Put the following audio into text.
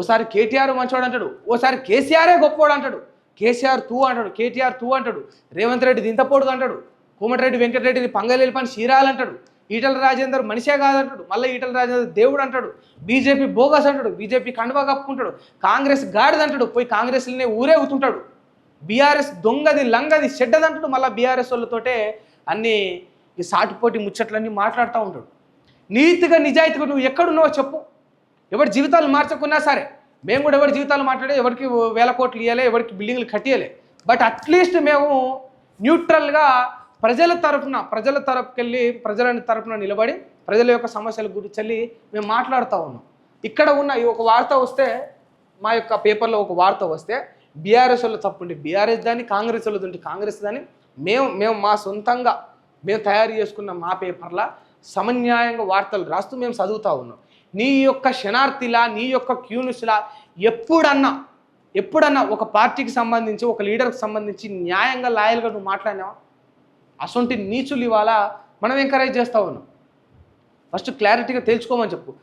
ఓసారి కేటీఆర్ మంచోడు అంటాడు ఓసారి కేసీఆరే గొప్పోడు అంటాడు. కేసీఆర్ తూ అంటాడు కేటీఆర్ తూ అంటాడు. రేవంత్ రెడ్డి దింతపోడు అంటాడు. కోమటిరెడ్డి వెంకటరెడ్డిని పంగలేలి పని అంటాడు. ఈటల రాజేందర్ మనిషే కాదంటాడు. మళ్ళీ ఈటల రాజేందర్ దేవుడు అంటాడు. బీజేపీ బోగస్ అంటాడు. బీజేపీ కండువా కప్పుకుంటాడు. కాంగ్రెస్ గాడిదంటాడు పోయి కాంగ్రెస్లోనే ఊరేగుతుంటాడు బీఆర్ఎస్ దొంగది లంగది చెడ్డదంటాడు మళ్ళీ బీఆర్ఎస్ వాళ్ళతోటే అన్ని ఈ సాటిపోటి ముచ్చట్లన్నీ మాట్లాడుతూ ఉంటాడు. నీతిగా నిజాయితీగా నువ్వు ఎక్కడున్నావో చెప్పు. ఎవరి జీవితాలు మార్చకున్నా సరే మేము కూడా ఎవరి జీవితాలు మాట్లాడే ఎవరికి వేల కోట్లు ఇవ్వలే ఎవరికి బిల్డింగ్లు కట్టియలే బట్ అట్లీస్ట్ మేము న్యూట్రల్గా ప్రజల తరఫున ప్రజల తరపుకెళ్ళి ప్రజల తరఫున నిలబడి ప్రజల యొక్క సమస్యల గురించి వెళ్ళి మేము మాట్లాడుతూ ఉన్నాం. ఇక్కడ ఉన్న ఈ ఒక వార్త వస్తే మా యొక్క పేపర్లో ఒక వార్త వస్తే బీఆర్ఎస్ వాళ్ళు తప్పుండి బీఆర్ఎస్ దాన్ని కాంగ్రెస్ వాళ్ళు ఉంటే కాంగ్రెస్ దాన్ని మేము మేము మా సొంతంగా మేము తయారు చేసుకున్న మా పేపర్లో సమన్యాయంగా వార్తలు రాస్తూ మేము చదువుతూ ఉన్నాం. నీ యొక్క శనార్థిలా నీ యొక్క క్యూనిస్లా ఎప్పుడన్నా ఎప్పుడన్నా ఒక పార్టీకి సంబంధించి ఒక లీడర్కి సంబంధించి న్యాయంగా లాయల్గా నువ్వు మాట్లాడినావా? అసొంటి నీచులు ఇవాళ మనం ఎంకరేజ్ చేస్తూ ఉన్నాం. ఫస్ట్ క్లారిటీగా తెలుసుకోమని చెప్పు.